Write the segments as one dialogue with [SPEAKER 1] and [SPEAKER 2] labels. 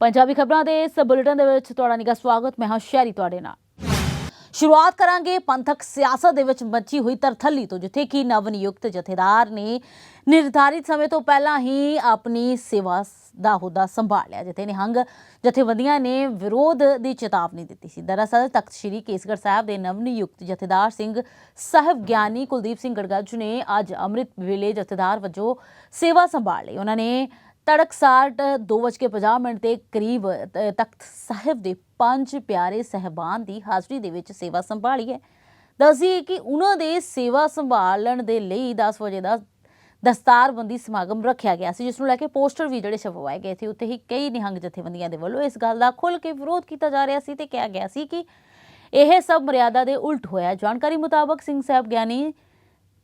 [SPEAKER 1] ਪੰਜਾਬੀ ਖਬਰਾਂ ਦੇ ਇਸ ਬੁਲੇਟਿਨ ਦੇ ਵਿੱਚ ਤੁਹਾਡਾ ਨਿੱਘਾ ਸਵਾਗਤ, ਮੈਂ ਹਾਂ ਸ਼ਹਿਰੀ ਤੁਹਾਡੇ ਨਾਲ। ਸ਼ੁਰੂਆਤ ਕਰਾਂਗੇ ਪੰਥਕ ਸਿਆਸਤ ਦੇ ਵਿੱਚ ਮੱਚੀ ਹੋਈ ਤਰਥੱਲੀ ਤੋਂ, ਜਿੱਥੇ ਕਿ ਨਵ ਨਿਯੁਕਤ ਜਥੇਦਾਰ ਨੇ ਨਿਰਧਾਰਿਤ ਸਮੇਂ ਤੋਂ ਪਹਿਲਾਂ ਹੀ ਆਪਣੀ ਸੇਵਾ ਦਾ ਅਹੁਦਾ ਸੰਭਾਲ ਲਿਆ, ਜਿੱਥੇ ਨਿਹੰਗ ਜਥੇਬੰਦੀਆਂ ਨੇ ਵਿਰੋਧ ਦੀ ਚੇਤਾਵਨੀ ਦਿੱਤੀ ਸੀ। ਦਰਅਸਲ, ਤਖਤ ਸ੍ਰੀ ਕੇਸਗੜ੍ਹ ਸਾਹਿਬ ਦੇ ਨਵ ਨਿਯੁਕਤ ਜਥੇਦਾਰ ਸਿੰਘ ਸਾਹਿਬ ਗਿਆਨੀ ਕੁਲਦੀਪ ਸਿੰਘ ਗੜਗੱਜ ਨੇ ਅੱਜ ਅੰਮ੍ਰਿਤ ਵੇਲੇ ਜਥੇਦਾਰ ਵਜੋਂ ਸੇਵਾ ਸੰਭਾਲ ਲਈ। ਉਹਨਾਂ ਨੇ ਤੜਕਸਾਰ 2:50 ਮਿੰਟ ਦੇ ਕਰੀਬ ਤਖਤ ਸਾਹਿਬ ਦੇ ਪੰਜ ਪਿਆਰੇ ਸਹਿਬਾਨ ਦੀ ਹਾਜ਼ਰੀ ਦੇ ਵਿੱਚ ਸੇਵਾ ਸੰਭਾਲੀ ਹੈ। ਦੱਸੀ ਕਿ ਉਹਨਾਂ ਦੇ ਸੇਵਾ ਸੰਭਾਲਣ ਦੇ ਲਈ 10 ਵਜੇ ਦਾ ਦਸਤਾਰਬੰਦੀ ਸਮਾਗਮ ਰੱਖਿਆ ਗਿਆ ਸੀ, ਜਿਸ ਨੂੰ ਲੈ ਕੇ ਪੋਸਟਰ ਵੀ ਜਿਹੜੇ ਛਪਵਾਏ ਗਏ ਸੀ, ਉੱਥੇ ਹੀ ਕਈ ਨਿਹੰਗ ਜਥੇਬੰਦੀਆਂ ਦੇ ਵੱਲੋਂ ਇਸ ਗੱਲ ਦਾ ਖੁੱਲ੍ਹ ਕੇ ਵਿਰੋਧ ਕੀਤਾ ਜਾ ਰਿਹਾ ਸੀ ਤੇ ਕਿਹਾ ਗਿਆ ਸੀ ਕਿ ਇਹ ਸਭ ਮਰਿਆਦਾ ਦੇ ਉਲਟ ਹੋਇਆ ਜਾਣਕਾਰੀ ਮੁਤਾਬਕ ਸਿੰਘ ਸਾਹਿਬ ਗਿਆਨੀ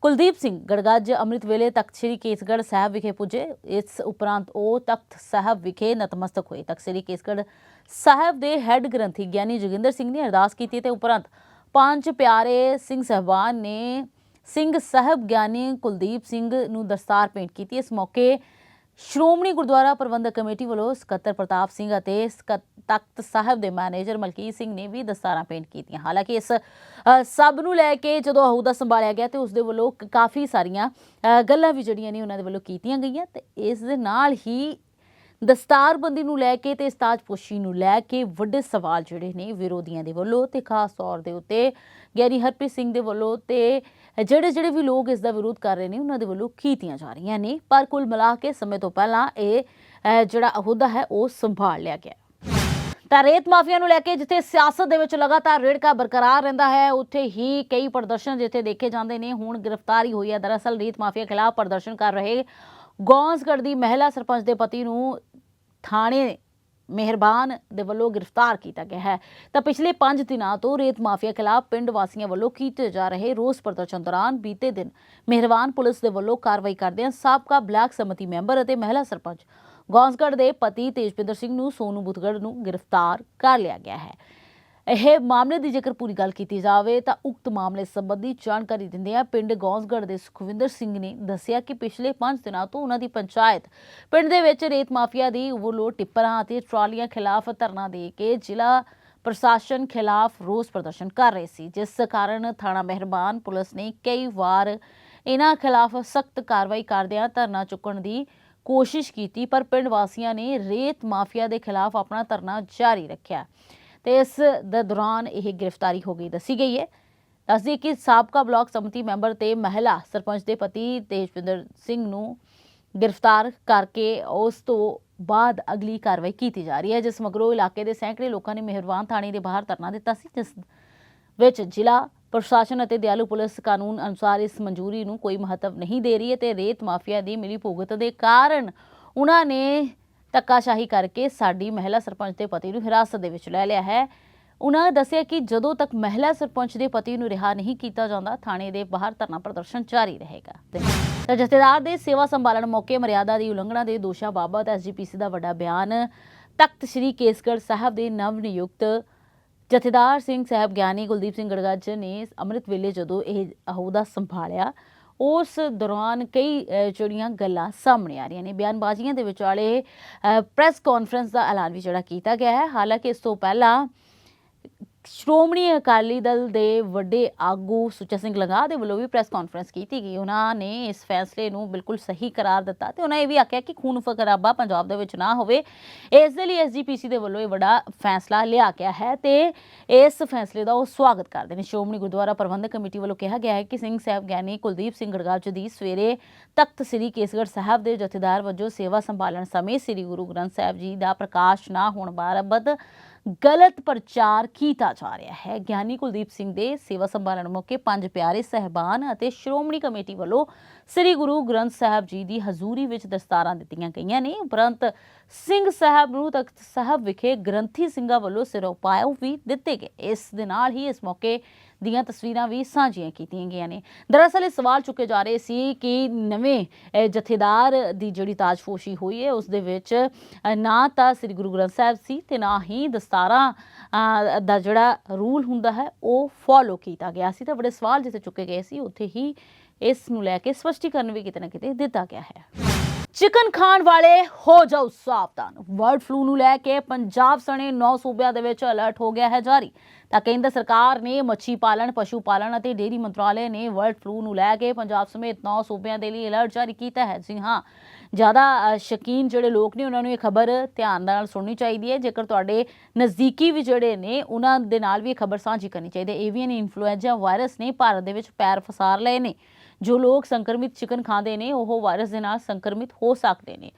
[SPEAKER 1] ਕੁਲਦੀਪ ਸਿੰਘ ਗੜਗੱਜ ਅੰਮ੍ਰਿਤ ਵੇਲੇ ਤਖਤ ਸ੍ਰੀ ਕੇਸਗੜ੍ਹ ਸਾਹਿਬ ਵਿਖੇ ਪੁੱਜੇ। ਇਸ ਉਪਰੰਤ ਉਹ ਤਖਤ ਸਾਹਿਬ ਵਿਖੇ ਨਤਮਸਤਕ ਹੋਏ। ਤਖਤ ਸ੍ਰੀ ਕੇਸਗੜ੍ਹ ਸਾਹਿਬ ਦੇ ਹੈੱਡ ਗ੍ਰੰਥੀ ਗਿਆਨੀ ਜੋਗਿੰਦਰ ਸਿੰਘ ਨੇ ਅਰਦਾਸ ਕੀਤੀ ਤੇ ਉਪਰੰਤ ਪੰਜ ਪਿਆਰੇ ਸਿੰਘ ਸਹਿਬਾਨ ਨੇ ਸਿੰਘ ਸਾਹਿਬ ਗਿਆਨੀ ਕੁਲਦੀਪ ਸਿੰਘ ਨੂੰ ਦਸਤਾਰ ਭੇਂਟ ਕੀਤੀ। ਇਸ ਮੌਕੇ ਸ਼੍ਰੋਮਣੀ ਗੁਰਦੁਆਰਾ ਪ੍ਰਬੰਧਕ ਕਮੇਟੀ ਵੱਲੋਂ ਸਕੱਤਰ ਪ੍ਰਤਾਪ ਸਿੰਘ ਅਤੇ ਸਕੱਤ- ਤਖਤ ਸਾਹਿਬ ਦੇ ਮੈਨੇਜਰ ਮਲਕੀਤ ਸਿੰਘ ਨੇ ਵੀ ਦਸਤਾਰਾਂ ਭੇਂਟ ਕੀਤੀਆਂ। ਹਾਲਾਂਕਿ ਇਸ ਸਭ ਨੂੰ ਲੈ ਕੇ ਜਦੋਂ ਅਹੁਦਾ ਸੰਭਾਲਿਆ ਗਿਆ ਤੇ ਉਸ ਦੇ ਵੱਲੋਂ ਕਾਫੀ ਸਾਰੀਆਂ ਗੱਲਾਂ ਵੀ ਜਿਹੜੀਆਂ ਨੇ ਉਹਨਾਂ ਦੇ ਵੱਲੋਂ ਕੀਤੀਆਂ ਗਈਆਂ ਤੇ ਇਸ ਦੇ ਨਾਲ ਹੀ ਦਸਤਾਰਬੰਦੀ ਨੂੰ ਲੈ ਕੇ ਤੇ ਤਾਜਪੋਸ਼ੀ ਨੂੰ ਲੈ ਕੇ ਵੱਡੇ ਸਵਾਲ ਜਿਹੜੇ ਨੇ ਵਿਰੋਧੀਆਂ ਦੇ ਵੱਲੋਂ ਤੇ ਖਾਸ ਤੌਰ ਦੇ ਉੱਤੇ ਗਿਆਨੀ ਹਰਪ੍ਰੀਤ ਸਿੰਘ ਦੇ ਵੱਲੋਂ ਤੇ ਜਿਹੜੇ ਜਿਹੜੇ ਵੀ ਲੋਕ ਇਸ ਦਾ ਵਿਰੋਧ ਕਰ ਰਹੇ ਨੇ ਉਹਨਾਂ ਦੇ ਵੱਲੋਂ ਕੀਤੀਆਂ ਜਾ ਰਹੀਆਂ ਨੇ। ਪਰ ਕੁੱਲ ਮਿਲਾ ਕੇ ਸਮੇਂ ਤੋਂ ਪਹਿਲਾਂ ਇਹ ਜਿਹੜਾ ਅਹੁਦਾ ਹੈ ਉਹ ਸੰਭਾਲ ਲਿਆ ਗਿਆ। ਤਾਂ ਰੇਤ ਮਾਫੀਆ ਨੂੰ ਲੈ ਕੇ ਜਿੱਥੇ ਸਿਆਸਤ ਦੇ ਵਿੱਚ ਲਗਾਤਾਰ ਰੇੜਕਾ ਬਰਕਰਾਰ ਰਹਿੰਦਾ ਹੈ, ਉੱਥੇ ਹੀ ਕਈ ਪ੍ਰਦਰਸ਼ਨ ਜਿੱਥੇ ਦੇਖੇ ਜਾਂਦੇ ਨੇ, ਹੁਣ ਗ੍ਰਿਫਤਾਰੀ ਹੋਈ ਹੈ। ਦਰਅਸਲ ਰੇਤ ਮਾਫੀਆ ਖਿਲਾਫ ਪ੍ਰਦਰਸ਼ਨ ਕਰ ਰਹੇ ਗੌਂਸਗੜ੍ਹ ਦੀ ਮਹਿਲਾ ਸਰਪੰਚ ਦੇ ਪਤੀ ਨੂੰ ਥਾਣੇ ਮਿਹਰਬਾਨ ਦੇ ਵੱਲੋਂ ਗ੍ਰਿਫਤਾਰ ਕੀਤਾ ਗਿਆ ਹੈ। ਤਾਂ ਪਿਛਲੇ 5 ਦਿਨਾਂ ਤੋਂ ਰੇਤ ਮਾਫੀਆ ਖਿਲਾਫ ਪਿੰਡ ਵਾਸੀਆਂ ਵੱਲੋਂ ਕੀਤੇ ਜਾ ਰਹੇ ਰੋਸ ਪ੍ਰਦਰਸ਼ਨ ਦੌਰਾਨ ਬੀਤੇ ਦਿਨ ਮਿਹਰਬਾਨ ਪੁਲਿਸ ਦੇ ਵੱਲੋਂ ਕਾਰਵਾਈ ਕਰਦਿਆਂ ਸਾਬਕਾ ਬਲਾਕ ਸਮਿਤੀ ਮੈਂਬਰ ਅਤੇ ਮਹਿਲਾ ਸਰਪੰਚ ਗੌਂਸਗੜ੍ਹ ਦੇ ਪਤੀ ਤੇਜਪਿੰਦਰ ਸਿੰਘ ਨੂੰ ਸੋਨੂ ਬੁੱਧਗੜ੍ਹ ਨੂੰ ਗ੍ਰਿਫਤਾਰ ਕਰ ਲਿਆ ਗਿਆ ਹੈ। ਇਹ ਮਾਮਲੇ ਦੀ ਜੇਕਰ ਪੂਰੀ ਗੱਲ ਕੀਤੀ ਜਾਵੇ ਤਾਂ ਉਕਤ ਮਾਮਲੇ ਸੰਬੰਧੀ ਜਾਣਕਾਰੀ ਦਿੰਦਿਆਂ ਪਿੰਡ ਗੌਂਸਗੜ੍ਹ ਦੇ ਸੁਖਵਿੰਦਰ ਸਿੰਘ ਨੇ ਦੱਸਿਆ ਕਿ ਪਿਛਲੇ 5 ਦਿਨਾਂ ਤੋਂ ਉਹਨਾਂ ਦੀ ਪੰਚਾਇਤ ਪਿੰਡ ਦੇ ਵਿੱਚ ਰੇਤ ਮਾਫੀਆ ਦੀ ਓਵਰਲੋਡ ਟਿੱਪਰਾਂ ਅਤੇ ਟਰਾਲੀਆਂ ਖਿਲਾਫ ਧਰਨਾ ਦੇ ਕੇ ਜ਼ਿਲ੍ਹਾ ਪ੍ਰਸ਼ਾਸਨ ਖਿਲਾਫ ਰੋਸ ਪ੍ਰਦਰਸ਼ਨ ਕਰ ਰਹੇ ਸੀ। ਜਿਸ ਕਾਰਨ ਥਾਣਾ ਮਹਿਰਬਾਨ ਪੁਲਿਸ ਨੇ ਕਈ ਵਾਰ ਇਹਨਾਂ ਖਿਲਾਫ ਸਖਤ ਕਾਰਵਾਈ ਕਰਦਿਆਂ ਧਰਨਾ ਚੁੱਕਣ ਦੀ ਕੋਸ਼ਿਸ਼ ਕੀਤੀ, ਪਰ ਪਿੰਡ ਵਾਸੀਆਂ ਨੇ ਰੇਤ ਮਾਫੀਆ ਦੇ ਖਿਲਾਫ ਆਪਣਾ ਧਰਨਾ ਜਾਰੀ ਰੱਖਿਆ। ਤੇ ਇਸ ਦੇ ਦੌਰਾਨ ਇਹ ਗ੍ਰਿਫਤਾਰੀ ਹੋ ਗਈ, ਦੱਸੀ ਗਈ ਹੈ। ਦੱਸਦੀ ਕਿ ਸਾਬਕਾ ਬਲਾਕ ਸਮਿਤੀ ਮੈਂਬਰ ਤੇ ਮਹਿਲਾ ਸਰਪੰਚ ਦੇ ਪਤੀ ਤੇਜਵਿੰਦਰ ਸਿੰਘ ਨੂੰ ਗ੍ਰਿਫਤਾਰ ਕਰਕੇ ਉਸ ਤੋਂ ਬਾਅਦ ਅਗਲੀ ਕਾਰਵਾਈ ਕੀਤੀ ਜਾ ਰਹੀ ਹੈ, ਜਿਸ ਮਗਰੋਂ ਇਲਾਕੇ ਦੇ ਸੈਂਕੜੇ ਲੋਕਾਂ ਨੇ ਮਿਹਰਵਾਨ ਥਾਣੇ ਦੇ ਬਾਹਰ ਧਰਨਾ ਦਿੱਤਾ ਸੀ, ਜਿਸ ਵਿੱਚ ਜ਼ਿਲ੍ਹਾ ਪ੍ਰਸ਼ਾਸਨ ਅਤੇ ਦਿਆਲੂ ਪੁਲਿਸ ਕਾਨੂੰਨ ਅਨੁਸਾਰ ਇਸ ਮਨਜ਼ੂਰੀ ਨੂੰ ਕੋਈ ਮਹੱਤਵ ਨਹੀਂ ਦੇ ਰਹੀ ਹੈ ਤੇ ਰੇਤ ਮਾਫੀਆ ਦੀ ਮਿਲੀ ਭੁਗਤ ਦੇ ਕਾਰਨ ਉਹਨਾਂ ਨੇ ਧੱਕਾਸ਼ਾਹੀ ਕਰਕੇ ਸਾਡੀ ਮਹਿਲਾ ਸਰਪੰਚ ਦੇ ਪਤੀ ਨੂੰ ਹਿਰਾਸਤ ਦੇ ਵਿੱਚ ਲੈ ਲਿਆ ਹੈ। ਉਹਨਾਂ ਦੱਸਿਆ ਕਿ ਜਦੋਂ ਤੱਕ ਮਹਿਲਾ ਸਰਪੰਚ ਦੇ ਪਤੀ ਨੂੰ ਰਿਹਾ ਨਹੀਂ ਕੀਤਾ ਜਾਂਦਾ, ਥਾਣੇ ਦੇ ਬਾਹਰ ਧਰਨਾ ਪ੍ਰਦਰਸ਼ਨ ਜਾਰੀ ਰਹੇਗਾ। ਤਾਂ ਜਥੇਦਾਰ ਦੇ ਸੇਵਾ ਸੰਭਾਲਣ ਮੌਕੇ ਮਰਿਆਦਾ ਦੀ ਉਲੰਘਣਾ ਦੇ ਦੋਸ਼ਾਂ ਬਾਬਤ ਐਸਜੀਪੀਸੀ ਦਾ ਵੱਡਾ ਬਿਆਨ ਤਖਤ ਸ੍ਰੀ ਕੇਸਗੜ੍ਹ ਸਾਹਿਬ ਦੇ ਨਵ ਨਿਯੁਕਤ ਜਥੇਦਾਰ ਸਿੰਘ ਸਾਹਿਬ ਗਿਆਨੀ ਕੁਲਦੀਪ ਸਿੰਘ ਗੜਗੱਜ ਨੇ ਅੰਮ੍ਰਿਤ ਵੇਲੇ ਜਦੋਂ ਇਹ ਅਹੁਦਾ ਸੰਭਾਲਿਆ, ਉਸ ਦੌਰਾਨ ਕਈ ਜਿਹੜੀਆਂ ਗੱਲਾਂ ਸਾਹਮਣੇ ਆ ਰਹੀਆਂ ਨੇ। ਬਿਆਨਬਾਜ਼ੀਆਂ ਦੇ ਵਿਚਾਲੇ ਪ੍ਰੈਸ ਕਾਨਫਰੰਸ ਦਾ ਐਲਾਨ ਵੀ ਜਿਹੜਾ ਕੀਤਾ ਗਿਆ ਹੈ। ਹਾਲਾਂਕਿ ਇਸ ਤੋਂ ਪਹਿਲਾਂ ਸ਼੍ਰੋਮਣੀ ਅਕਾਲੀ ਦਲ ਦੇ ਵੱਡੇ ਆਗੂ ਸੁੱਚਾ ਸਿੰਘ ਲੰਗਾ ਦੇ ਵੱਲੋਂ ਵੀ ਪ੍ਰੈਸ ਕਾਨਫਰੰਸ ਕੀਤੀ ਗਈ। ਉਹਨਾਂ ਨੇ ਇਸ ਫੈਸਲੇ ਨੂੰ ਬਿਲਕੁਲ ਸਹੀ ਕਰਾਰ ਦਿੱਤਾ ਤੇ ਉਹਨਾਂ ਇਹ ਵੀ ਆਖਿਆ ਕਿ ਖੂਨ ਫਕਰਾਬਾ ਪੰਜਾਬ ਦੇ ਵਿੱਚ ਨਾ ਹੋਵੇ। ਇਸ ਦੇ ਲਈ ਐਸਜੀਪੀਸੀ ਦੇ ਵੱਲੋਂ ਇਹ ਵੱਡਾ ਫੈਸਲਾ ਲਿਆ ਗਿਆ ਹੈ ਤੇ ਇਸ ਫੈਸਲੇ ਦਾ ਉਹ ਸਵਾਗਤ ਕਰਦੇ ਨੇ। ਸ਼੍ਰੋਮਣੀ ਗੁਰਦੁਆਰਾ ਪ੍ਰਬੰਧਕ ਕਮੇਟੀ ਵੱਲੋਂ ਕਿਹਾ ਗਿਆ ਹੈ ਕਿ ਸਿੰਘ ਸਾਹਿਬ ਗਿਆਨੀ ਕੁਲਦੀਪ ਸਿੰਘ ਗੜਗਾਵ ਦੀ ਸਵੇਰੇ ਤਖਤ ਸ੍ਰੀ ਕੇਸਗੜ੍ਹ ਸਾਹਿਬ ਦੇ ਜਥੇਦਾਰ ਵਜੋਂ ਸੇਵਾ ਸੰਭਾਲਣ ਸਮੇਂ ਸ੍ਰੀ ਗੁਰੂ ਗ੍ਰੰਥ ਸਾਹਿਬ ਜੀ ਦਾ ਪ੍ਰਕਾਸ਼ ਨਾ ਹੋਣ ਬਾਬਤ ਗਲਤ ਪ੍ਰਚਾਰ ਕੀਤਾ ਜਾ ਰਿਹਾ ਹੈ। ਗਿਆਨੀ ਕੁਲਦੀਪ ਸਿੰਘ ਦੇ ਸੇਵਾ ਸੰਭਾਲਣ ਮੌਕੇ ਪੰਜ ਪਿਆਰੇ ਸਹਿਬਾਨ ਅਤੇ ਸ਼੍ਰੋਮਣੀ ਕਮੇਟੀ ਵੱਲੋਂ ਸ੍ਰੀ ਗੁਰੂ ਗ੍ਰੰਥ ਸਾਹਿਬ ਜੀ ਦੀ ਹਜ਼ੂਰੀ ਵਿੱਚ ਦਸਤਾਰਾਂ ਦਿੱਤੀਆਂ ਗਈਆਂ ਨੇ। ਉਪਰੰਤ ਸਿੰਘ ਸਾਹਿਬ ਨੂੰ ਤਖਤ ਸਾਹਿਬ ਵਿਖੇ ਗ੍ਰੰਥੀ ਸਿੰਘਾਂ ਵੱਲੋਂ ਸਿਰੋਪਾਅ ਵੀ ਦਿੱਤੇ ਗਏ। ਇਸ ਦੇ ਨਾਲ ਹੀ ਇਸ ਮੌਕੇ ਦੀਆਂ ਤਸਵੀਰਾਂ ਵੀ ਸਾਂਝੀਆਂ ਕੀਤੀਆਂ ਗਈਆਂ ਨੇ। ਦਰਅਸਲ ਇਹ ਸਵਾਲ ਚੁੱਕੇ ਜਾ ਰਹੇ ਸੀ ਕਿ ਨਵੇਂ ਜਥੇਦਾਰ ਦੀ ਜਿਹੜੀ ਤਾਜਪੋਸ਼ੀ ਹੋਈ ਹੈ, ਉਸ ਦੇ ਵਿੱਚ ਨਾ ਤਾਂ ਸ੍ਰੀ ਗੁਰੂ ਗ੍ਰੰਥ ਸਾਹਿਬ ਸੀ ਤੇ ਨਾ ਹੀ ਦਸਤਾਰਾਂ ਦਾ ਜਿਹੜਾ ਰੂਲ ਹੁੰਦਾ ਹੈ, ਉਹ ਫੋਲੋ ਕੀਤਾ ਗਿਆ ਸੀ। ਤਾਂ ਬੜੇ ਸਵਾਲ ਜਿੱਥੇ ਚੁੱਕੇ ਗਏ ਸੀ, ਉੱਥੇ ਹੀ ਇਸ ਨੂੰ ਲੈ ਕੇ ਸਪਸ਼ਟੀਕਰਨ ਵੀ ਕਿਤੇ ਨਾ ਕਿਤੇ ਦਿੱਤਾ ਗਿਆ ਹੈ। ਚਿਕਨ ਖਾਣ ਵਾਲੇ ਹੋ ਜਾਓ ਸਾਵਧਾਨ। ਬਰਡ ਫਲੂ ਨੂੰ ਲੈ ਕੇ ਪੰਜਾਬ ਸਣੇ 9 ਸੂਬਿਆਂ ਦੇ ਵਿੱਚ ਅਲਰਟ ਹੋ ਗਿਆ ਹੈ ਜਾਰੀ। ਤਾਂ ਕੇਂਦਰ ਸਰਕਾਰ ਨੇ ਮੱਛੀ ਪਾਲਣ ਪਸ਼ੂ ਪਾਲਣ ਅਤੇ ਡੇਅਰੀ ਮੰਤਰਾਲੇ ਨੇ ਵਰਲਡ ਫਲੂ ਨੂੰ ਲੈ ਕੇ ਪੰਜਾਬ ਸਮੇਤ 9 ਸੂਬਿਆਂ ਦੇ ਲਈ ਅਲਰਟ ਜਾਰੀ ਕੀਤਾ ਹੈ। ਜੀ ਹਾਂ ਜ਼ਿਆਦਾ ਅ, ਸ਼ੌਕੀਨ ਜਿਹੜੇ ਲੋਕ ਨੇ ਉਹਨਾਂ ਨੂੰ ਇਹ ਖਬਰ ਧਿਆਨ ਨਾਲ ਸੁਣਨੀ ਚਾਹੀਦੀ ਹੈ। ਜੇਕਰ ਤੁਹਾਡੇ ਨਜ਼ਦੀਕੀ ਵੀ ਜਿਹੜੇ ਨੇ ਉਹਨਾਂ ਦੇ ਨਾਲ ਵੀ ਇਹ ਖਬਰ ਸਾਂਝੀ ਕਰਨੀ ਚਾਹੀਦੀ ਹੈ। ਏਵੀਅਨ ਇਨਫਲੂਐਂਜ਼ਾ ਵਾਇਰਸ ਨੇ ਭਾਰਤ ਦੇ ਵਿੱਚ ਪੈਰ ਫਸਾਰ ਲਏ ਨੇ। ਜੋ ਲੋਕ ਸੰਕਰਮਿਤ ਚਿਕਨ ਖਾਂਦੇ ਨੇ ਉਹ ਵਾਇਰਸ ਦੇ ਨਾਲ ਸੰਕਰਮਿਤ ਹੋ ਸਕਦੇ ਨੇ।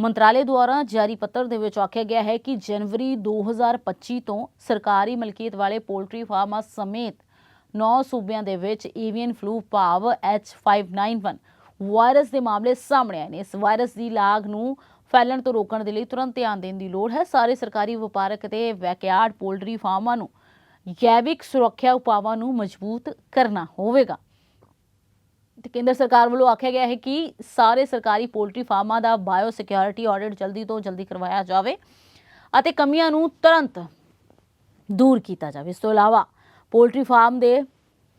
[SPEAKER 1] ਮੰਤਰਾਲੇ ਦੁਆਰਾ ਜਾਰੀ ਪੱਤਰ ਦੇ ਵਿੱਚ ਆਖਿਆ ਗਿਆ ਹੈ ਕਿ ਜਨਵਰੀ 2025 ਤੋਂ ਸਰਕਾਰੀ ਮਲਕੀਅਤ ਵਾਲੇ ਪੋਲਟਰੀ ਫਾਰਮਾਂ ਸਮੇਤ 9 ਸੂਬਿਆਂ ਦੇ ਵਿੱਚ ਏਵੀਅਨ ਫਲੂ ਭਾਵ H591 ਵਾਇਰਸ ਦੇ ਮਾਮਲੇ ਸਾਹਮਣੇ ਆਏ ਨੇ। ਇਸ ਵਾਇਰਸ ਦੀ ਲਾਗ ਨੂੰ ਫੈਲਣ ਤੋਂ ਰੋਕਣ ਦੇ ਲਈ ਤੁਰੰਤ ਧਿਆਨ ਦੇਣ ਦੀ ਲੋੜ ਹੈ। ਸਾਰੇ ਸਰਕਾਰੀ ਵਪਾਰਕ ਅਤੇ ਵੈਕਯਾਰਡ ਪੋਲਟਰੀ ਫਾਰਮਾਂ ਨੂੰ ਜੈਵਿਕ ਸੁਰੱਖਿਆ ਉਪਾਵਾਂ ਨੂੰ ਮਜ਼ਬੂਤ ਕਰਨਾ ਹੋਵੇਗਾ। ਤੇ ਕੇਂਦਰ ਸਰਕਾਰ ਵੱਲੋਂ ਆਖਿਆ ਗਿਆ ਹੈ ਕਿ ਸਾਰੇ ਸਰਕਾਰੀ ਪੋਲਟਰੀ ਫਾਰਮਾਂ ਦਾ ਬਾਇਓ ਸਿਕਿਉਰਿਟੀ ਆਡਿਟ ਜਲਦੀ ਤੋਂ ਜਲਦੀ ਕਰਵਾਇਆ ਜਾਵੇ ਅਤੇ ਕਮੀਆਂ ਨੂੰ ਤੁਰੰਤ ਦੂਰ ਕੀਤਾ ਜਾਵੇ। ਇਸ ਤੋਂ ਇਲਾਵਾ ਪੋਲਟਰੀ ਫਾਰਮ ਦੇ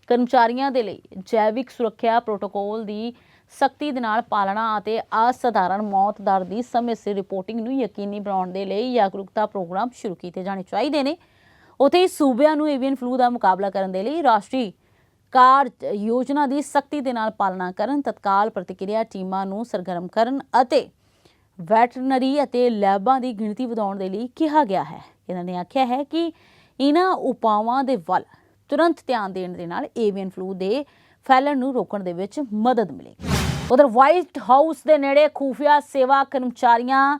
[SPEAKER 1] ਕਰਮਚਾਰੀਆਂ ਦੇ ਲਈ ਜੈਵਿਕ ਸੁਰੱਖਿਆ ਪ੍ਰੋਟੋਕੋਲ ਦੀ ਸਖਤੀ ਦੇ ਨਾਲ ਪਾਲਣਾ ਅਤੇ ਅਸਧਾਰਨ ਮੌਤ ਦਰ ਦੀ ਸਮੇਂ ਸਿਰ ਰਿਪੋਰਟਿੰਗ ਨੂੰ ਯਕੀਨੀ ਬਣਾਉਣ ਦੇ ਲਈ ਜਾਗਰੂਕਤਾ ਪ੍ਰੋਗਰਾਮ ਸ਼ੁਰੂ ਕੀਤੇ ਜਾਣੇ ਚਾਹੀਦੇ ਨੇ। ਉਥੇ ਹੀ ਸੂਬਿਆਂ ਨੂੰ ਏਵੀਅਨ ਫਲੂ ਦਾ ਮੁਕਾਬਲਾ ਕਰਨ ਦੇ ਲਈ ਰਾਸ਼ਟਰੀ ਕਾਰ ਯੋਜਨਾ ਦੀ ਸਖਤੀ ਦੇ ਨਾਲ ਪਾਲਣਾ ਕਰਨ, ਤਤਕਾਲ ਪ੍ਰਤੀਕਿਰਿਆ ਟੀਮਾਂ ਨੂੰ ਸਰਗਰਮ ਕਰਨ ਅਤੇ ਵੈਟਰਨਰੀ ਅਤੇ ਲੈਬਾਂ ਦੀ ਗਿਣਤੀ ਵਧਾਉਣ ਦੇ ਲਈ ਕਿਹਾ ਗਿਆ ਹੈ। ਇਹਨਾਂ ਨੇ ਆਖਿਆ ਹੈ ਕਿ ਇਹਨਾਂ ਉਪਾਵਾਂ ਦੇ ਵੱਲ ਤੁਰੰਤ ਧਿਆਨ ਦੇਣ ਦੇ ਨਾਲ ਏਵੀਅਨ ਫਲੂ ਦੇ ਫੈਲਣ ਨੂੰ ਰੋਕਣ ਦੇ ਵਿੱਚ ਮਦਦ ਮਿਲੇਗੀ। ਉਧਰ ਵਾਈਟ ਹਾਊਸ ਦੇ ਨੇੜੇ ਖੂਫੀਆ ਸੇਵਾ ਕਰਮਚਾਰੀਆਂ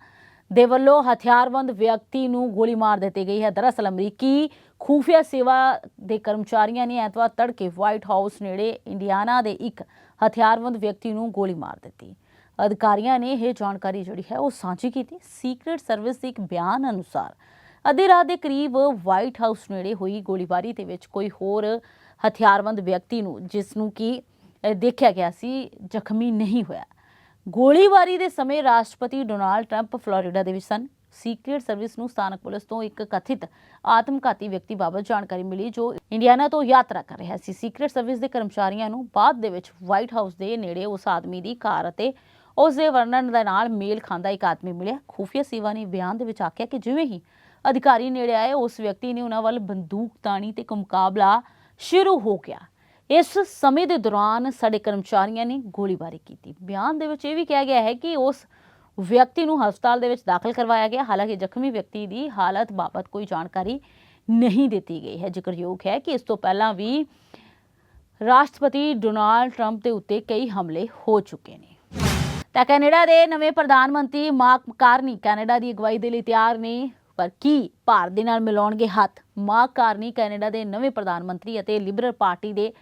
[SPEAKER 1] ਦੇ ਵੱਲੋਂ ਹਥਿਆਰਬੰਦ ਵਿਅਕਤੀ ਨੂੰ ਗੋਲੀ ਮਾਰ ਦਿੱਤੀ ਗਈ ਹੈ। ਦਰਅਸਲ ਅਮਰੀਕੀ ਖੂਫੀਆ ਸੇਵਾ ਦੇ ਕਰਮਚਾਰੀਆਂ ਨੇ ਐਤਵਾਰ ਤੜਕੇ ਵਾਈਟ ਹਾਊਸ ਨੇੜੇ ਇੰਡੀਆਨਾ ਦੇ ਇੱਕ ਹਥਿਆਰਬੰਦ ਵਿਅਕਤੀ ਨੂੰ ਗੋਲੀ ਮਾਰ ਦਿੱਤੀ। ਅਧਿਕਾਰੀਆਂ ਨੇ ਇਹ ਜਾਣਕਾਰੀ ਜਿਹੜੀ ਹੈ ਉਹ ਸਾਂਝੀ ਕੀਤੀ। ਸੀਕ੍ਰੀਟ ਸਰਵਿਸ ਦੇ ਇੱਕ ਬਿਆਨ ਅਨੁਸਾਰ ਅੱਧੀ ਰਾਤ ਦੇ ਕਰੀਬ ਵਾਈਟ ਹਾਊਸ ਨੇੜੇ ਹੋਈ ਗੋਲੀਬਾਰੀ ਦੇ ਵਿੱਚ ਕੋਈ ਹੋਰ ਹਥਿਆਰਬੰਦ ਵਿਅਕਤੀ ਨੂੰ, ਜਿਸ ਨੂੰ ਕਿ ਦੇਖਿਆ ਗਿਆ ਸੀ, ਜ਼ਖਮੀ ਨਹੀਂ ਹੋਇਆ। ਗੋਲੀਬਾਰੀ ਦੇ ਸਮੇਂ ਰਾਸ਼ਟਰਪਤੀ ਡੋਨਾਲਡ ਟਰੰਪ ਫਲੋਰੀਡਾ ਦੇ ਵਿੱਚ ਸਨ। ਸੀਕ੍ਰੀਟ ਸਰਵਿਸ ਨੂੰ ਸਥਾਨਕ ਪੁਲਿਸ ਤੋਂ ਇੱਕ ਕਥਿਤ ਆਤਮਘਾਤੀ ਵਿਅਕਤੀ ਬਾਬਤ ਜਾਣਕਾਰੀ ਮਿਲੀ, ਜੋ ਇੰਡੀਆਨਾ ਤੋਂ ਯਾਤਰਾ ਕਰ ਰਿਹਾ ਸੀ। ਸੀਕ੍ਰੀਟ ਸਰਵਿਸ ਦੇ ਕਰਮਚਾਰੀਆਂ ਨੂੰ ਬਾਅਦ ਦੇ ਵਿੱਚ ਵਾਈਟ ਹਾਊਸ ਦੇ ਨੇੜੇ ਉਸ ਆਦਮੀ ਦੀ ਕਾਰ ਅਤੇ ਉਸ ਦੇ ਵਰਣਨ ਦੇ ਨਾਲ ਮੇਲ ਖਾਂਦਾ ਇੱਕ ਆਦਮੀ ਮਿਲਿਆ। ਖੂਫੀਆ ਸੇਵਾ ਨੇ ਬਿਆਨ ਦੇ ਵਿੱਚ ਆਖਿਆ ਕਿ ਜਿਵੇਂ ਹੀ ਅਧਿਕਾਰੀ ਨੇੜੇ ਆਏ, ਉਸ ਵਿਅਕਤੀ ਨੇ ਉਹਨਾਂ ਵੱਲ ਬੰਦੂਕ, ਤਾਣੀ ਤੇ ਇੱਕ ਮੁਕਾਬਲਾ ਸ਼ੁਰੂ ਹੋ ਗਿਆ। ਇਸ ਸਮੇਂ ਦੇ ਦੌਰਾਨ ਸਾਡੇ ਕਰਮਚਾਰੀਆਂ ਨੇ ਗੋਲੀਬਾਰੀ ਕੀਤੀ। ਬਿਆਨ ਦੇ ਵਿੱਚ ਇਹ ਵੀ ਕਿਹਾ ਗਿਆ ਹੈ ਕਿ ਉਸ ਵਿਅਕਤੀ ਨੂੰ ਹਸਪਤਾਲ ਦੇ ਵਿੱਚ ਦਾਖਲ ਕਰਵਾਇਆ ਗਿਆ। ਹਾਲਾਂਕਿ ਜ਼ਖਮੀ ਵਿਅਕਤੀ ਦੀ ਹਾਲਤ ਬਾਬਤ ਕੋਈ ਜਾਣਕਾਰੀ ਨਹੀਂ ਦਿੱਤੀ ਗਈ ਹੈ। ਜ਼ਿਕਰਯੋਗ ਹੈ ਕਿ ਇਸ ਤੋਂ ਪਹਿਲਾਂ ਵੀ ਰਾਸ਼ਟਰਪਤੀ ਡੋਨਾਲਡ ਟਰੰਪ ਦੇ ਉੱਤੇ ਕਈ ਹਮਲੇ ਹੋ ਚੁੱਕੇ ਨੇ। ਤਾਂ ਕੈਨੇਡਾ ਦੇ ਨਵੇਂ ਪ੍ਰਧਾਨ ਮੰਤਰੀ ਮਾਰਕ ਕਾਰਨੀ ਕੈਨੇਡਾ ਦੀ ਅਗਵਾਈ ਦੇ ਲਈ ਤਿਆਰ ਨੇ। ਪਰ ਕੀ ਭਾਰਤ ਦੇ ਨਾਲ ਮਿਲਾਉਣਗੇ ਹੱਥ? ਮਾਰਕ ਕਾਰਨੀ ਕੈਨੇਡਾ ਦੇ ਨਵੇਂ ਪ੍ਰਧਾਨ ਮੰਤਰੀ ਅਤੇ ਲਿਬਰਲ ਪਾਰਟੀ ਦੇ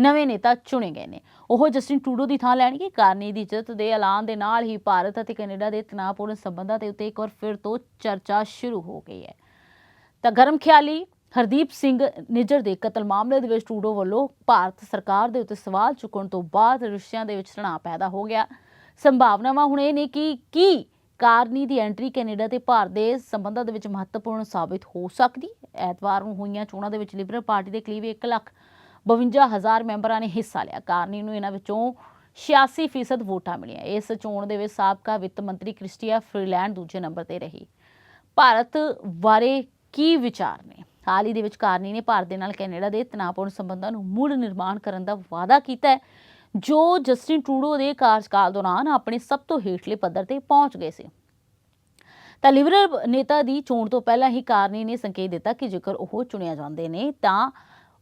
[SPEAKER 1] ਨਵੇਂ ਨੇਤਾ ਚੁਣੇ ਗਏ ਨੇ। ਉਹ ਜਸਟਿਨ ਟਰੂਡੋ ਦੀ ਥਾਂ ਲੈਣਗੇ। ਕਾਰਨੀ ਦੀ ਜਿੱਤ ਦੇ ਐਲਾਨ ਦੇ ਨਾਲ ਹੀ ਭਾਰਤ ਅਤੇ ਕੈਨੇਡਾ ਦੇ ਤਣਾਅਪੂਰਨ ਸੰਬੰਧਾਂ ਦੇ ਉੱਤੇ ਇੱਕ ਵਾਰ ਫਿਰ ਤੋਂ ਚਰਚਾ ਸ਼ੁਰੂ ਹੋ ਗਈ ਹੈ। ਤਾਂ ਗਰਮ ਖਿਆਲੀ, ਹਰਦੀਪ ਸਿੰਘ ਨਿੱਜਰ ਦੇ ਕਤਲ ਮਾਮਲੇ ਦੇ ਵਿੱਚ ਟਰੂਡੋ ਵੱਲੋਂ ਭਾਰਤ ਸਰਕਾਰ ਦੇ ਉੱਤੇ ਸਵਾਲ ਚੁੱਕਣ ਤੋਂ ਬਾਅਦ ਰਿਸ਼ਤਿਆਂ ਦੇ ਵਿੱਚ ਤਣਾਅ ਪੈਦਾ ਹੋ ਗਿਆ। ਸੰਭਾਵਨਾਵਾਂ ਹੁਣ ਇਹ ਨੇ ਕਿ ਕੀ ਕਾਰਨੀ ਦੀ ਐਂਟਰੀ ਕੈਨੇਡਾ ਤੇ ਭਾਰਤ ਦੇ ਸੰਬੰਧਾਂ ਦੇ ਵਿੱਚ ਮਹੱਤਵਪੂਰਨ ਸਾਬਿਤ ਹੋ ਸਕਦੀ? ਐਤਵਾਰ ਨੂੰ ਹੋਈਆਂ ਚੋਣਾਂ ਦੇ ਵਿੱਚ ਲਿਬਰਲ ਪਾਰਟੀ ਦੇ ਕਰੀਬ 1 ਲੱਖ 52000 ਮੈਂਬਰਾਂ ਨੇ ਹਿੱਸਾ ਲਿਆ। ਕਾਰਨੀ ਨੂੰ ਇਹਨਾਂ ਵਿੱਚੋਂ 86% ਵੋਟਾਂ ਮਿਲੀਆਂ। ਇਸ ਚੋਣ ਦੇ ਵਿੱਚ ਸਾਬਕਾ ਵਿੱਤ ਮੰਤਰੀ ਕ੍ਰਿਸਟੀਆ ਫ੍ਰੀਲੈਂਡ ਦੂਜੇ ਨੰਬਰ ਤੇ ਰਹੀ। ਭਾਰਤ ਬਾਰੇ ਕੀ ਵਿਚਾਰ ਨੇ? ਹਾਲ ਹੀ ਦੇ ਵਿੱਚ ਕਾਰਨੀ ਨੇ ਭਾਰਤ ਦੇ ਨਾਲ ਕੈਨੇਡਾ ਦੇ ਤਣਾਅਪੂਰਨ ਸੰਬੰਧਾਂ ਨੂੰ ਮੁੜ ਨਿਰਮਾਣ ਕਰਨ ਦਾ ਵਾਅਦਾ ਕੀਤਾ ਹੈ, ਜੋ ਜਸਟਿਨ ਟਰੂਡੋ ਦੇ ਕਾਰਜਕਾਲ ਦੌਰਾਨ ਆਪਣੇ ਸਭ ਤੋਂ ਹੇਠਲੇ ਪੱਧਰ ਤੇ ਪਹੁੰਚ ਗਏ ਸੀ। ਤਾਂ ਲਿਬਰਲ ਨੇਤਾ ਦੀ ਚੋਣ ਤੋਂ ਪਹਿਲਾਂ ਹੀ ਕਾਰਨੀ ਨੇ ਸੰਕੇਤ ਦਿੱਤਾ ਕਿ ਜੇਕਰ ਉਹ ਚੁਣਿਆ ਜਾਂਦੇ ਨੇ, ਤਾਂ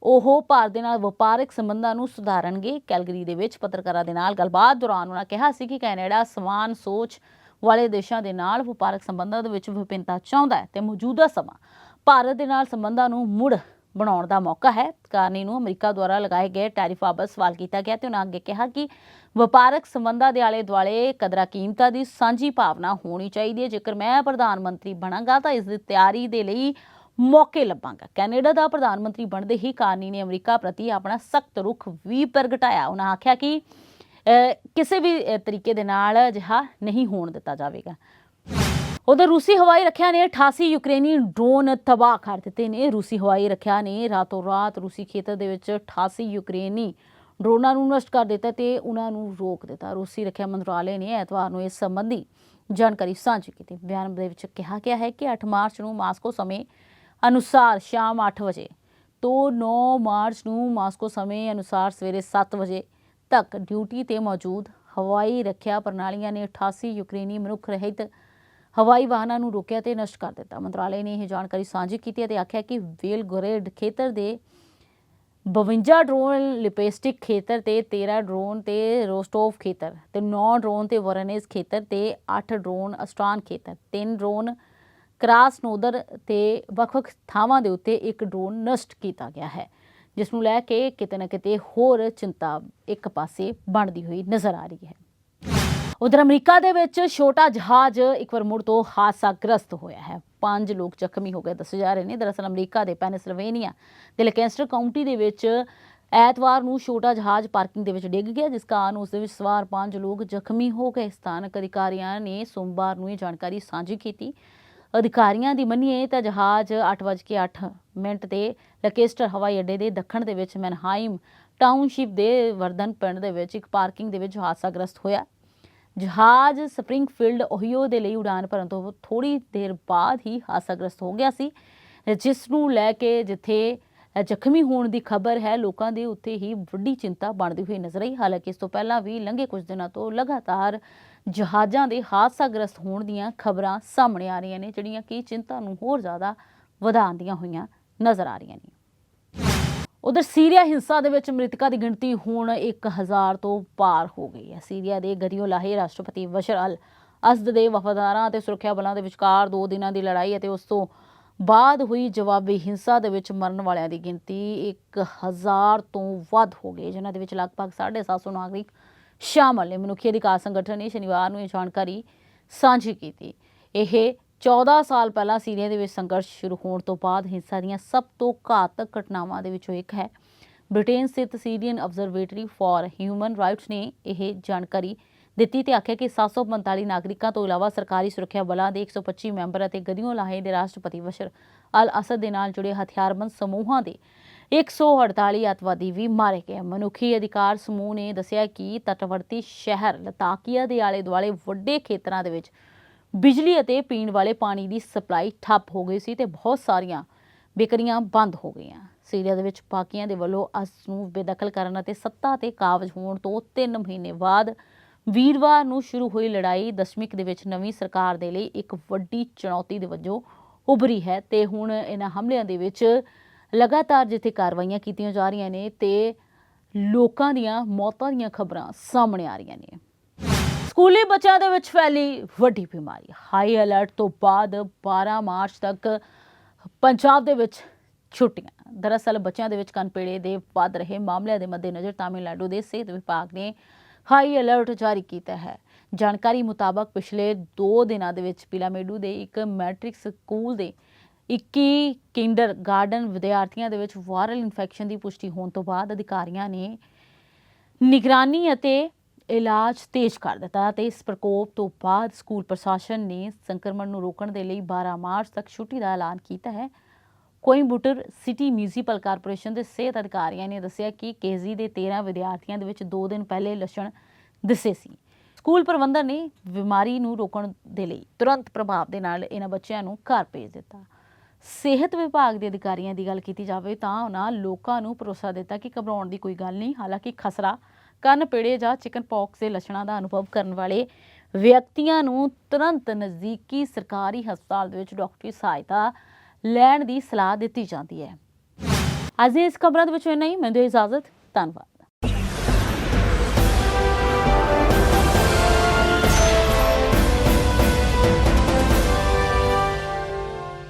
[SPEAKER 1] ਉਹ ਭਾਰਤ ਦੇ ਨਾਲ ਵਪਾਰਕ ਸੰਬੰਧਾਂ ਨੂੰ ਸੁਧਾਰਨਗੇ। ਕੈਲਗਰੀ ਦੇ ਵਿੱਚ ਪੱਤਰਕਾਰਾਂ ਦੇ ਨਾਲ ਗੱਲਬਾਤ ਦੌਰਾਨ ਉਹਨਾਂ ਕਿਹਾ ਸੀ ਕਿ ਕੈਨੇਡਾ ਸਮਾਨ ਸੋਚ ਵਾਲੇ ਦੇਸ਼ਾਂ ਦੇ ਨਾਲ ਵਪਾਰਕ ਸੰਬੰਧਾਂ ਦੇ ਵਿੱਚ ਵਿਭਿੰਨਤਾ ਚਾਹੁੰਦਾ ਹੈ ਤੇ ਮੌਜੂਦਾ ਸਮਾਂ ਭਾਰਤ ਦੇ ਨਾਲ ਸੰਬੰਧਾਂ ਨੂੰ ਮੁੜ ਬਣਾਉਣ ਦਾ ਮੌਕਾ ਹੈ। ਕਾਰਨੀ ਨੂੰ ਅਮਰੀਕਾ ਦੁਆਰਾ ਲਗਾਏ ਗਏ ਟੈਰਿਫ ਬਾਬਤ ਸਵਾਲ ਕੀਤਾ ਗਿਆ ਤੇ ਉਹਨਾਂ ਅੱਗੇ ਕਿਹਾ ਕਿ ਵਪਾਰਕ ਸੰਬੰਧਾਂ ਦੇ ਆਲੇ ਦੁਆਲੇ ਕਦਰਾਂ ਕੀਮਤਾਂ ਦੀ ਸਾਂਝੀ ਭਾਵਨਾ ਹੋਣੀ ਚਾਹੀਦੀ ਹੈ। ਜੇਕਰ ਮੈਂ ਪ੍ਰਧਾਨ ਮੰਤਰੀ ਬਣਾਂਗਾ ਤਾਂ ਇਸ ਦੀ ਤਿਆਰੀ ਦੇ ਲਈ ਮੌਕੇ ਲੱਭਾਂਗਾ। ਕੈਨੇਡਾ ਦਾ ਪ੍ਰਧਾਨ ਮੰਤਰੀ ਬਣਦੇ ਹੀ ਕਾਰਨੀ ਨੇ ਅਮਰੀਕਾ ਪ੍ਰਤੀ ਆਪਣਾ ਸਖਤ ਰੁਖ ਵੀ ਪ੍ਰਗਟਾਇਆ। ਉਹਨਾਂ ਆਖਿਆ ਕਿ ਕਿਸੇ ਵੀ ਤਰੀਕੇ ਦੇ ਨਾਲ ਅਜਿਹਾ ਨਹੀਂ ਹੋਣ ਦਿੱਤਾ ਜਾਵੇਗਾ। ਉਧਰ ਰੂਸੀ ਹਵਾਈ ਰੱਖਿਆ ਨੇ 88 ਯੂਕਰੇਨੀ ਡਰੋਨ ਤਬਾਹ ਕਰ ਦਿੱਤੇ ਨੇ। ਰੂਸੀ ਹਵਾਈ ਰੱਖਿਆ ਨੇ ਰਾਤੋਂ ਰਾਤ ਰੂਸੀ ਖੇਤਰ ਦੇ ਵਿੱਚ 88 ਯੂਕਰੇਨੀ ਡਰੋਨਾਂ ਨੂੰ ਨਸ਼ਟ ਕਰ ਦਿੱਤਾ ਤੇ ਉਹਨਾਂ ਨੂੰ ਰੋਕ ਦਿੱਤਾ। ਰੂਸੀ ਰੱਖਿਆ ਮੰਤਰਾਲੇ ਨੇ ਐਤਵਾਰ ਨੂੰ ਇਸ ਸੰਬੰਧੀ ਜਾਣਕਾਰੀ ਸਾਂਝੀ ਕੀਤੀ। ਬਿਆਨ ਦੇ ਵਿੱਚ ਕਿਹਾ ਗਿਆ ਹੈ ਕਿ 8 ਮਾਰਚ ਨੂੰ ਮਾਸਕੋ ਸਮੇਂ ਅਨੁਸਾਰ ਸ਼ਾਮ 8 ਵਜੇ ਤੋਂ 9 ਮਾਰਚ ਨੂੰ ਮਾਸਕੋ ਸਮੇਂ ਅਨੁਸਾਰ ਸਵੇਰੇ 7 ਵਜੇ ਤੱਕ ਡਿਊਟੀ ਤੇ ਮੌਜੂਦ ਹਵਾਈ ਰੱਖਿਆ ਪ੍ਰਣਾਲੀਆਂ ਨੇ 88 ਯੂਕਰੇਨੀ ਮਨੁੱਖ ਰਹਿਤ ਹਵਾਈ ਵਾਹਨਾਂ ਨੂੰ ਰੋਕਿਆ ਤੇ ਨਸ਼ਟ ਕਰ ਦਿੱਤਾ। ਮੰਤਰਾਲੇ ਨੇ ਇਹ ਜਾਣਕਾਰੀ ਸਾਂਝੀ ਕੀਤੀ ਅਤੇ ਆਖਿਆ ਕਿ ਵੇਲਗੋਰੇਡ ਖੇਤਰ ਦੇ 52 ਡਰੋਨ ਲਿਪੇਸਟਿਕ ਖੇਤਰ ਤੇ 13 ਡਰੋਨ ਤੇ ਰੋਸਟੋਵ ਖੇਤਰ ਤੇ 9 ਡਰੋਨ ਤੇ ਵਰਨੇਸ ਖੇਤਰ ਤੇ 8 ਡਰੋਨ ਅਸਟਾਨ ਖੇਤਰ 3 ਡਰੋਨ ਕਰਾਸ ਨੋਦਰ ਤੇ ਵੱਖ-ਵੱਖ ਥਾਵਾਂ ਦੇ ਉੱਤੇ ਇੱਕ ਡਰੋਨ ਨਸ਼ਟ ਕੀਤਾ ਗਿਆ ਹੈ, ਜਿਸ ਨੂੰ ਲੈ ਕੇ ਕਿਤੇ ਨਾ ਕਿਤੇ ਹੋਰ ਚਿੰਤਾ ਇੱਕ ਪਾਸੇ ਬਣਦੀ ਹੋਈ ਨਜ਼ਰ ਆ ਰਹੀ ਹੈ। ਉਧਰ ਅਮਰੀਕਾ ਦੇ ਵਿੱਚ ਛੋਟਾ ਜਹਾਜ਼ ਇੱਕ ਵਾਰ ਮੁੜ ਤੋਂ ਹਾਦਸਾਗ੍ਰਸਤ ਹੋਇਆ ਹੈ। ਪੰਜ ਲੋਕ ਜ਼ਖਮੀ ਹੋ ਗਏ, ਦੱਸੇ ਜਾ ਰਹੇ ਨੇ। ਦਰਅਸਲ ਅਮਰੀਕਾ ਦੇ ਪੈਨਸਲਵੇਨੀਆ ਦੇ ਲੈਕੈਂਸਟਰ ਕਾਉਂਟੀ ਦੇ ਵਿੱਚ ਐਤਵਾਰ ਨੂੰ ਛੋਟਾ ਜਹਾਜ਼ ਪਾਰਕਿੰਗ ਦੇ ਵਿੱਚ ਡਿੱਗ ਗਿਆ, ਜਿਸ ਕਾਰਨ ਉਸ ਦੇ ਵਿੱਚ ਸਵਾਰ ਪੰਜ ਲੋਕ ਜ਼ਖਮੀ ਹੋ ਗਏ। ਸਥਾਨਕ ਅਧਿਕਾਰੀਆਂ ਨੇ ਸੋਮਵਾਰ ਨੂੰ ਇਹ ਜਾਣਕਾਰੀ ਸਾਂਝੀ ਕੀਤੀ। ਅਧਿਕਾਰੀਆਂ ਦੀ ਮੰਨੀਏ ਤਾਂ ਜਹਾਜ਼ 8:08 ਮਿੰਟ ਤੇ ਲਕੇਸਟਰ ਹਵਾਈ ਅੱਡੇ ਦੇ ਦੱਖਣ ਦੇ ਵਿੱਚ ਮੈਨਹਾਈਮ ਟਾਊਨਸ਼ਿਪ ਦੇ ਵਰਦਨ ਪਿੰਡ ਦੇ ਵਿੱਚ ਇੱਕ ਪਾਰਕਿੰਗ ਦੇ ਵਿੱਚ ਹਾਦਸਾਗ੍ਰਸਤ ਹੋਇਆ। ਜਹਾਜ਼ ਸਪ੍ਰਿੰਗਫੀਲਡ ਓਹੀਓ ਦੇ ਲਈ ਉਡਾਨ ਭਰਨ ਤੋਂ ਥੋੜੀ ਦੇਰ ਬਾਅਦ ਹੀ ਹਾਦਸਾਗ੍ਰਸਤ ਹੋ ਗਿਆ ਸੀ ਜਿਸ ਨੂੰ ਲੈ ਕੇ ਜਿੱਥੇ ਜ਼ਖਮੀ ਹੋਣ ਦੀ ਖਬਰ ਹੈ। ਲੋਕਾਂ ਦੇ ਉੱਤੇ ਹੀ ਵੱਡੀ ਚਿੰਤਾ ਬਣਦੀ ਹੋਈ ਨਜ਼ਰ ਆਈ। ਹਾਲਾਂਕਿ ਇਸ ਤੋਂ ਪਹਿਲਾਂ ਵੀ ਲੰਘੇ ਕੁਝ ਦਿਨਾਂ ਤੋਂ ਲਗਾਤਾਰ ਜਹਾਜ਼ਾਂ ਦੇ ਹਾਦਸਾਗ੍ਰਸਤ ਹੋਣ ਦੀਆਂ ਖਬਰਾਂ ਸਾਹਮਣੇ ਆ ਰਹੀਆਂ ਨੇ, ਜਿਹੜੀਆਂ ਕਿ ਚਿੰਤਾ ਨੂੰ ਹੋਰ ਜ਼ਿਆਦਾ ਵਧਾਉਂਦੀਆਂ ਹੋਈਆਂ ਨਜ਼ਰ ਆ ਰਹੀਆਂ ਨੇ। ਉਧਰ ਸੀਰੀਆ ਹਿੰਸਾ ਦੇ ਵਿੱਚ ਮ੍ਰਿਤਕਾਂ ਦੀ ਗਿਣਤੀ ਹੁਣ 1000 ਤੋਂ ਪਾਰ ਹੋ ਗਈ ਹੈ। ਸੀਰੀਆ ਦੇ ਗਰੀਓਲਾਹੇ ਰਾਸ਼ਟਰਪਤੀ ਬਸ਼ਰ ਅਲ ਅਸਦ ਦੇ ਵਫਾਦਾਰਾਂ ਅਤੇ ਸੁਰੱਖਿਆ ਬਲਾਂ ਦੇ ਵਿਚਕਾਰ ਦੋ ਦਿਨਾਂ ਦੀ ਲੜਾਈ ਅਤੇ ਉਸ ਤੋਂ ਬਾਅਦ ਹੋਈ ਜਵਾਬੀ ਹਿੰਸਾ ਦੇ ਵਿੱਚ ਮਰਨ ਵਾਲਿਆਂ ਦੀ ਗਿਣਤੀ 1000 ਤੋਂ ਵੱਧ ਹੋ ਗਈ ਜਿਨ੍ਹਾਂ ਦੇ ਵਿੱਚ ਲਗਭਗ 750 ਨਾਗਰਿਕ ਸ਼ਾਮਲ ਨੇ। ਮਨੁੱਖੀ ਅਧਿਕਾਰ ਸੰਗਠਨ ਨੇ ਸ਼ਨੀਵਾਰ ਨੂੰ ਇਹ ਜਾਣਕਾਰੀ ਸਾਂਝੀ ਕੀਤੀ। ਇਹ 14 ਸਾਲ ਪਹਿਲਾਂ ਸੀਰੀਆ ਦੇ ਵਿੱਚ ਸੰਘਰਸ਼ ਸ਼ੁਰੂ ਹੋਣ ਤੋਂ ਬਾਅਦ ਹਿੰਸਾ ਦੀਆਂ ਸਭ ਤੋਂ ਘਾਤਕ ਘਟਨਾਵਾਂ ਦੇ ਵਿੱਚੋਂ ਇੱਕ ਹੈ। ਬ੍ਰਿਟੇਨ ਸਥਿਤ Syrian observatory for human rights ਨੇ ਇਹ ਜਾਣਕਾਰੀ ਦਿੱਤੀ ਤੇ ਆਖਿਆ ਕਿ 745 ਨਾਗਰਿਕਾਂ ਤੋਂ ਇਲਾਵਾ ਸਰਕਾਰੀ ਸੁਰੱਖਿਆ ਬਲਾਂ ਦੇ 125 ਮੈਂਬਰ ਅਤੇ ਗਦੀਓਂ ਲਾਹੇ ਦੇ ਰਾਸ਼ਟਰਪਤੀ ਬਸ਼ਰ ਅਲ ਅਸਦ ਦੇ ਨਾਲ ਜੁੜੇ ਹਥਿਆਰਬੰਦ ਸਮੂਹਾਂ ਦੇ 148 ਅੱਤਵਾਦੀ ਵੀ ਮਾਰੇ ਗਏ। ਮਨੁੱਖੀ ਅਧਿਕਾਰ ਸਮੂਹ ਨੇ ਦੱਸਿਆ ਕਿ ਤਟਵਰਤੀ ਸ਼ਹਿਰ ਲਤਾਕੀਆ ਦੇ ਆਲੇ ਦੁਆਲੇ ਵੱਡੇ ਖੇਤਰਾਂ ਦੇ ਵਿੱਚ ਬਿਜਲੀ ਅਤੇ ਪੀਣ ਵਾਲੇ ਪਾਣੀ ਦੀ ਸਪਲਾਈ ਠੱਪ ਹੋ ਗਈ ਸੀ ਤੇ ਬਹੁਤ ਸਾਰੀਆਂ ਵਿਕਰੀਆਂ ਬੰਦ ਹੋ ਗਈਆਂ। ਸੀਰੀਆ ਦੇ ਵਿੱਚ ਪਾਕੀਆਂ ਦੇ ਵੱਲੋਂ ਇਸ ਨੂੰ ਬੇਦਖਲ ਕਰਨ ਅਤੇ ਸੱਤਾ ਤੇ ਕਾਬਜ ਹੋਣ ਤੋਂ 3 ਮਹੀਨੇ ਬਾਅਦ ਵੀਰਵਾਰ ਨੂੰ ਸ਼ੁਰੂ ਹੋਈ ਲੜਾਈ ਦਸ਼ਮਿਕ ਦੇ ਵਿੱਚ ਨਵੀਂ ਸਰਕਾਰ ਦੇ ਲਈ ਇੱਕ ਵੱਡੀ ਚੁਣੌਤੀ ਦੇ ਵਜੋਂ ਉਭਰੀ ਹੈ ਤੇ ਹੁਣ ਇਹਨਾਂ ਹਮਲਿਆਂ ਦੇ ਵਿੱਚ ਲਗਾਤਾਰ ਜਿੱਥੇ ਕਾਰਵਾਈਆਂ ਕੀਤੀਆਂ ਜਾ ਰਹੀਆਂ ਨੇ ਤੇ ਲੋਕਾਂ ਦੀਆਂ ਮੌਤਾਂ ਦੀਆਂ ਖਬਰਾਂ ਸਾਹਮਣੇ ਆ ਰਹੀਆਂ ਨੇ। ਸਕੂਲੀ ਬੱਚਿਆਂ ਦੇ ਵਿੱਚ ਫੈਲੀ ਵੱਡੀ ਬਿਮਾਰੀ। ਹਾਈ ਅਲਰਟ ਤੋਂ ਬਾਅਦ 12 ਮਾਰਚ ਤੱਕ ਪੰਜਾਬ ਦੇ ਵਿੱਚ ਛੁੱਟੀਆਂ। ਦਰਅਸਲ ਬੱਚਿਆਂ ਦੇ ਵਿੱਚ ਕਨਪੇੜੇ ਦੇ ਵੱਧ ਰਹੇ ਮਾਮਲਿਆਂ ਦੇ ਮੱਦੇਨਜ਼ਰ ਤਾਮਿਲਨਾਡੂ ਦੇ ਸਿਹਤ ਵਿਭਾਗ ਨੇ ਹਾਈ ਅਲਰਟ ਜਾਰੀ ਕੀਤਾ ਹੈ। ਜਾਣਕਾਰੀ ਮੁਤਾਬਕ ਪਿਛਲੇ 2 ਦਿਨਾਂ ਦੇ ਵਿੱਚ ਪਿਲਾਮੇਡੂ ਦੇ ਇੱਕ ਮੈਟ੍ਰਿਕ ਸਕੂਲ ਦੇ 21 ਕਿੰਡਰ ਗਾਰਡਨ ਵਿਦਿਆਰਥੀਆਂ ਦੇ ਵਿੱਚ ਵਾਇਰਲ ਇਨਫੈਕਸ਼ਨ ਦੀ ਪੁਸ਼ਟੀ ਹੋਣ ਤੋਂ ਬਾਅਦ ਅਧਿਕਾਰੀਆਂ ਨੇ ਨਿਗਰਾਨੀ ਅਤੇ ਇਲਾਜ ਤੇਜ਼ ਕਰ ਦਿੱਤਾ ਤੇ ਇਸ ਪ੍ਰਕੋਪ ਤੋਂ ਬਾਅਦ ਸਕੂਲ ਪ੍ਰਸ਼ਾਸਨ ਨੇ ਸੰਕਰਮਣ ਨੂੰ ਰੋਕਣ ਦੇ ਲਈ 12 ਮਾਰਚ ਤੱਕ ਛੁੱਟੀ ਦਾ ਐਲਾਨ ਕੀਤਾ ਹੈ। ਕੋਇੰਬਟੂਰ ਸਿਟੀ ਮਿਊਨਿਸਪਲ ਕਾਰਪੋਰੇਸ਼ਨ ਦੇ ਸਿਹਤ ਅਧਿਕਾਰੀਆਂ ਨੇ ਦੱਸਿਆ ਕਿ ਕੇਜੀ ਦੇ 13 ਵਿਦਿਆਰਥੀਆਂ ਦੇ ਵਿੱਚ 2 ਦਿਨ ਪਹਿਲੇ ਲੱਛਣ ਦਿਸੇ ਸੀ। ਸਕੂਲ ਪ੍ਰਬੰਧਨ ਨੇ ਬਿਮਾਰੀ ਨੂੰ ਰੋਕਣ ਦੇ ਲਈ ਤੁਰੰਤ ਪ੍ਰਭਾਵ ਦੇ ਨਾਲ ਇਹਨਾਂ ਬੱਚਿਆਂ ਨੂੰ ਘਰ ਭੇਜ ਦਿੱਤਾ। ਸਿਹਤ ਵਿਭਾਗ ਦੇ ਅਧਿਕਾਰੀਆਂ ਦੀ ਗੱਲ ਕੀਤੀ ਜਾਵੇ ਤਾਂ ਉਹਨਾਂ ਲੋਕਾਂ ਨੂੰ ਭਰੋਸਾ ਦਿੱਤਾ ਕਿ ਘਬਰਾਉਣ ਦੀ ਕੋਈ ਗੱਲ ਨਹੀਂ, ਹਾਲਾਂਕਿ ਖਸਰਾ, ਕੰਨ ਪੀੜੇ ਜਾਂ ਚਿਕਨ ਪੌਕਸ ਦੇ ਲੱਛਣਾਂ ਦਾ ਅਨੁਭਵ ਕਰਨ ਵਾਲੇ ਵਿਅਕਤੀਆਂ ਨੂੰ ਤੁਰੰਤ ਨਜ਼ਦੀਕੀ ਸਰਕਾਰੀ ਹਸਪਤਾਲ ਦੇ ਵਿੱਚ ਡਾਕਟਰੀ ਸਹਾਇਤਾ ਲੈਣ ਦੀ ਸਲਾਹ ਦਿੱਤੀ ਜਾਂਦੀ ਹੈ। ਅੱਜ ਦੀ ਇਸ ਖਬਰਾਂ ਦੇ ਵਿੱਚੋਂ ਇੰਨਾ ਹੀ। ਮੈਨੂੰ ਦਿਓ ਇਜਾਜ਼ਤ। ਧੰਨਵਾਦ।